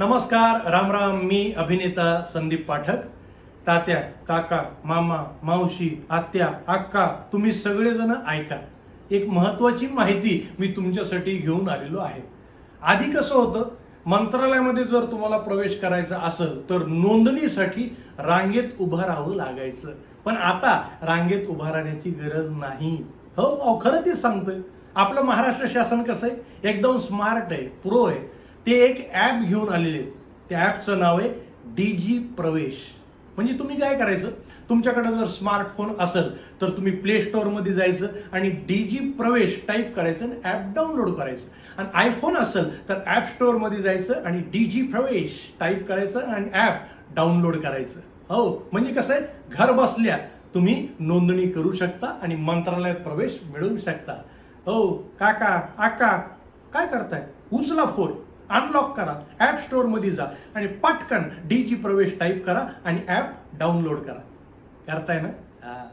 नमस्कार राम राम मी अभिनेता संदीप पाठक. तात्या काका मामा मावशी आत्या अक्का तुम्ही सगळेजण ऐका. एक महत्वाची माहिती मी तुमच्यासाठी घेऊन आलेलो आहे. आधी कसं होतं मंत्रालयामध्ये जर तुम्हाला प्रवेश करायचा असेल तर नोंदणीसाठी रांगेत उभं राहावं लागायचं. पण आता रांगेत उभं राहण्याची गरज नाही. हो खरं ते सांगतोय. आपलं महाराष्ट्र शासन कसं आहे? एकदम स्मार्ट आहे प्रो आहे. ते एक ॲप घेऊन आलेले आहेत. त्या ॲपचं नाव आहे डी जी प्रवेश. म्हणजे तुम्ही काय करायचं? तुमच्याकडे जर स्मार्टफोन असेल तर तुम्ही प्ले स्टोअरमध्ये जायचं आणि डी जी प्रवेश टाईप करायचं आणि ॲप डाउनलोड करायचं. आणि आयफोन असेल तर ॲप स्टोअरमध्ये जायचं आणि डी जी प्रवेश टाईप करायचं आणि ॲप डाउनलोड करायचं. हो म्हणजे कसं आहे? घर बसल्या तुम्ही नोंदणी करू शकता आणि मंत्रालयात प्रवेश मिळवू शकता. हो काका आका काय करताय? उचला फोन अनलॉक करा. ॲप स्टोअरमध्ये जा. आणि पटकन डी जी प्रवेश टाईप करा आणि ॲप डाउनलोड करा. करताय ना? हा.